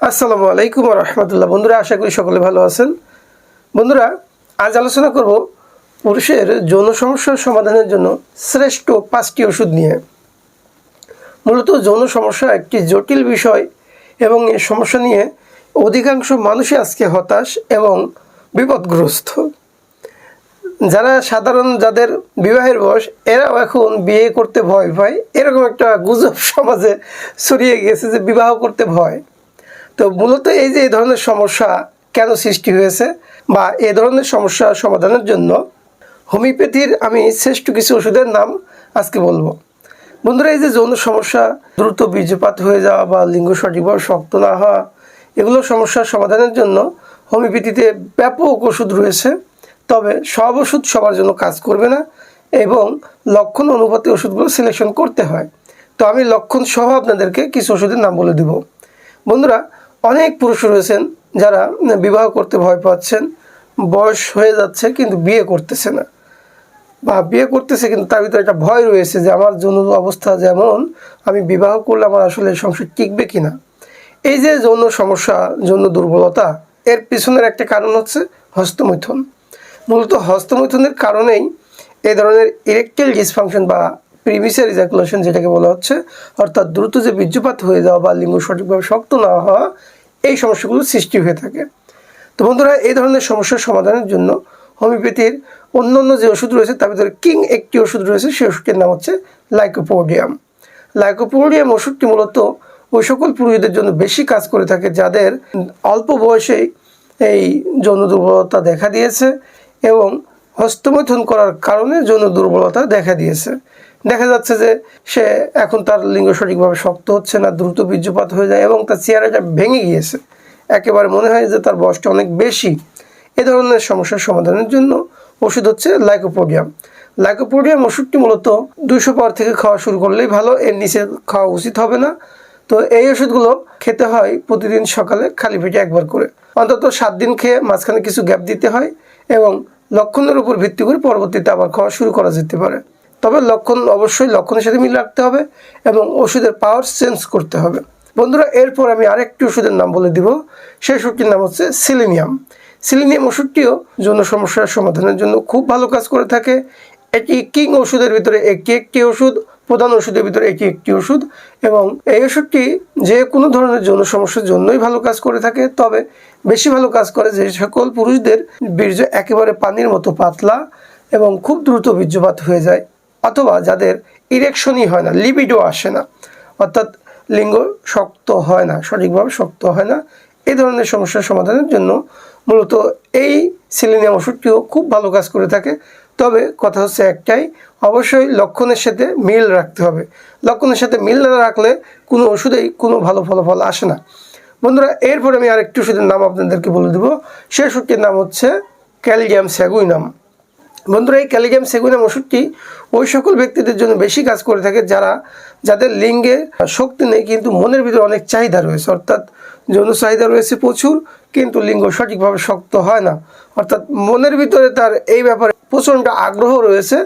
আসসালামু আলাইকুম রহমতুল্লাহ। বন্ধুরা, আশা করি সকলে ভালো আছেন। বন্ধুরা, আজ আলোচনা করব পুরুষের যৌন সমস্যার সমাধানের জন্য শ্রেষ্ঠ পাঁচটি ওষুধ নিয়ে। মূলত যৌন সমস্যা একটি জটিল বিষয় এবং এই সমস্যা নিয়ে অধিকাংশ মানুষই আজকে হতাশ এবং বিপদগ্রস্ত। যারা সাধারণ যাদের বিবাহের বয়স, এরাও এখন বিয়ে করতে ভয় পায়। এরকম একটা গুজব সমাজে ছড়িয়ে গেছে যে বিবাহ করতে ভয়। তো মূলত এই যে এই ধরনের সমস্যা কেন সৃষ্টি হয়েছে বা এ ধরনের সমস্যা সমাধানের জন্য হোমিওপ্যাথির আমি শ্রেষ্ঠ কিছু ওষুধের নাম আজকে বলব। বন্ধুরা, এই যে যৌন সমস্যা, দ্রুত বীর্যপাত হয়ে যাওয়া বা লিঙ্গ সঠিকভাবে শক্ত না হওয়া, এগুলো সমস্যার সমাধানের জন্য হোমিওপ্যাথিতে ব্যাপক ওষুধ রয়েছে। তবে সব ওষুধ সবার জন্য কাজ করবে না এবং লক্ষণ অনুপাতে ওষুধগুলো সিলেকশন করতে হয়। তো আমি লক্ষণ সহ আপনাদেরকে কিছু ওষুধের নাম বলে দিব। বন্ধুরা অনেক পুরুষ রয়েছেন যারা বিবাহ করতে ভয় পাচ্ছেন, বয়স হয়ে যাচ্ছে কিন্তু বিয়ে করতেছে না। বা বিয়ে করতেছে কিন্তু তার ভিতরে একটা ভয় রয়েছে যে আমার যৌন অবস্থা যেমন, আমি বিবাহ করলে আমার আসলে সংসার টিকবে কি না এই যে যৌন সমস্যা, যৌন দুর্বলতা, এর পিছনের একটা কারণ হচ্ছে হস্তমৈথুন। মূলত হস্তমৈথুনের কারণেই এই ধরনের ইরেকটাইল ডিসফাংশন বা প্রিমিসার ইজাকুলেশন যেটাকে বলা হচ্ছে, অর্থাৎ দ্রুত যে বীর্যপাত হয়ে যাওয়া বা লিঙ্গ সঠিকভাবে শক্ত না হওয়া এই সমস্যাগুলো সৃষ্টি হয়ে থাকে। তো বন্ধুরা, এই ধরনের সমস্যার সমাধানের জন্য হোমিওপ্যাথির অন্য অন্য যে ওষুধ রয়েছে, তার ভিতরে কিং একটি ওষুধ রয়েছে, সেই ওষুধটির নাম হচ্ছে লাইকোপোডিয়াম। লাইকোপোডিয়াম ওষুধটি মূলত ওই সকল পুরুষদের জন্য বেশি কাজ করে থাকে, যাদের অল্প বয়সেই এই যৌন দুর্বলতা দেখা দিয়েছে এবং হস্তমৈথুন করার কারণে যৌন দুর্বলতা দেখা দিয়েছে। দেখা যাচ্ছে যে সে এখন তার লিঙ্গ সঠিকভাবে শক্ত হচ্ছে না, দ্রুত বীর্যপাত হয়ে যায় এবং তার চেহারাটা ভেঙে গিয়েছে, একেবারে মনে হয় যে তার বয়সটা অনেক বেশি। এ ধরনের সমস্যার সমাধানের জন্য ওষুধ হচ্ছে লাইকোপোডিয়াম। লাইকোপোডিয়াম ওষুধটি মূলত দুশো পাওয়ার থেকে খাওয়া শুরু করলেই ভালো, এর নিচে খাওয়া উচিত হবে না। তো এই ওষুধগুলো খেতে হয় প্রতিদিন সকালে খালি পেটে একবার করে। অন্তত সাত দিন খেয়ে মাঝখানে কিছু গ্যাপ দিতে হয় এবং লক্ষণের উপর ভিত্তি করে পরবর্তীতে আবার খাওয়া শুরু করা যেতে পারে। তবে লক্ষণ অবশ্যই লক্ষণের সাথে মিল রাখতে হবে এবং ওষুধের পাওয়ার চেঞ্জ করতে হবে। বন্ধুরা, এরপর আমি আরেকটি ওষুধের নাম বলে দিব। সেই ওষুধটির নাম হচ্ছে সিলিনিয়াম সিলিনিয়াম ওষুধটিও যৌন সমস্যার সমাধানের জন্য খুব ভালো কাজ করে থাকে। এটি কিং ওষুধের ভিতরে একটি একটি ওষুধ, প্রধান ওষুধের ভিতরে এটি একটি ওষুধ এবং এই ওষুধটি যে কোনো ধরনের যৌন সমস্যার জন্যই ভালো কাজ করে থাকে। তবে বেশি ভালো কাজ করে যে সকল পুরুষদের বীর্য একেবারে পানির মতো পাতলা এবং খুব দ্রুত বীর্যপাত হয়ে যায়। অথবা যাদের ইরেকশনই হয় না লিবিডো আসে না, অর্থাৎ লিঙ্গ শক্ত হয় না, সঠিকভাবে শক্ত হয় না, এই ধরনের সমস্যার সমাধানের জন্য মূলত এই সিলিনিয়াম ওষুধটিও খুব ভালো কাজ করে থাকে। তবে কথা হচ্ছে একটাই, অবশ্যই লক্ষণের সাথে মিল রাখতে হবে। লক্ষণের সাথে মিল না রাখলে কোনো ওষুধেই কোনো ভালো ফলাফল আসে না। বন্ধুরা, এরপরে আমি আরেকটি ওষুধের নাম আপনাদেরকে বলে দেবো। সেই ওষুধটির নাম হচ্ছে ক্যালজিয়াম স্যাগুইনাম। বন্ধুরা, এই ক্যালিজিয়াম সেগুনাম ওষুধটি ওই সকল ব্যক্তিদের জন্য বেশি কাজ করে থাকে যারা, যাদের লিঙ্গে শক্তি নেই, কিন্তু মনের ভিতরে অনেক চাহিদা রয়েছে। অর্থাৎ যৌন চাহিদা রয়েছে প্রচুর, কিন্তু লিঙ্গ সঠিকভাবে শক্ত হয় না। অর্থাৎ মনের ভিতরে তার এই ব্যাপারে প্রচণ্ড আগ্রহ রয়েছে,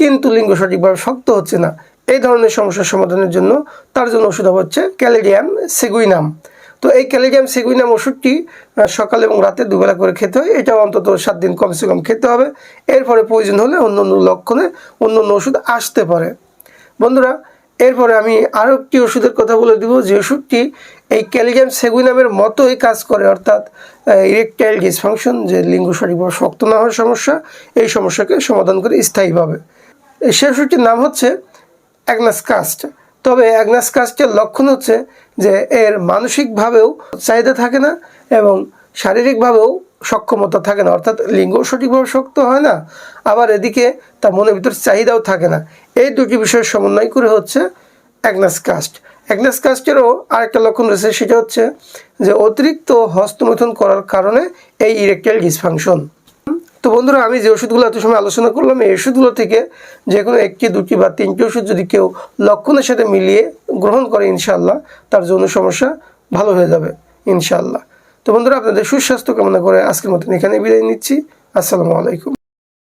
কিন্তু লিঙ্গ সঠিকভাবে শক্ত হচ্ছে না। এই ধরনের সমস্যার সমাধানের জন্য তার জন্য ওষুধ হচ্ছে ক্যালিডিয়াম সেগুইনাম। তো এই ক্যালিডিয়াম সেগুইনাম ওষুধটি সকালে এবং রাতে দুবেলা করে খেতে হয়। এটা অন্তত সাত দিন কমসে কম খেতে হবে। এরপরে প্রয়োজন হলে অন্য অন্য লক্ষণে অন্য অন্য ওষুধ আসতে পারে। বন্ধুরা, এরপরে আমি আরও একটি ওষুধের কথা বলে দিব, যে ওষুধটি এই ক্যালিডিয়াম সেগুইনামের মতোই কাজ করে, অর্থাৎ ইরেকটাইল ডিসফাংশন, যে লিঙ্গ সঠিকভাবে শক্ত না হওয়ার সমস্যা, এই সমস্যাকে সমাধান করে স্থায়ীভাবে। সেই ওষুধটির নাম হচ্ছে অ্যাগনাস কাস্ট। তবে অ্যাগনাস কাস্টের লক্ষণ হচ্ছে যে এর মানসিকভাবেও চাহিদা থাকে না এবং শারীরিকভাবেও সক্ষমতা থাকে না। অর্থাৎ লিঙ্গ সঠিকভাবে শক্ত হয় না, আবার এদিকে তার মনের ভিতর চাহিদাও থাকে না। এই দুটি বিষয়ের সমন্বয় করে হচ্ছে অ্যাগনাস কাস্ট। অ্যাগনাস কাস্টেরও আরেকটা লক্ষণ রয়েছে, সেটা হচ্ছে যে অতিরিক্ত হস্তমৈথুন করার কারণে এই ইরেকটাইল ডিসফাংশন। তো বন্ধুরা, আমি যে ওষুধগুলো এত সময় আলোচনা করলাম, এই ওষুধগুলো থেকে যে কোনো একটি, দুটি বা তিনটি ওষুধ যদি কেউ লক্ষণের সাথে মিলিয়ে গ্রহণ করে ইনশাল্লাহ তার যৌন সমস্যা ভালো হয়ে যাবে ইনশাল্লাহ তো বন্ধুরা, আপনাদের সুস্বাস্থ্য কামনা করে আজকের মতন এখানে বিদায় নিচ্ছি। আসসালামু আলাইকুম।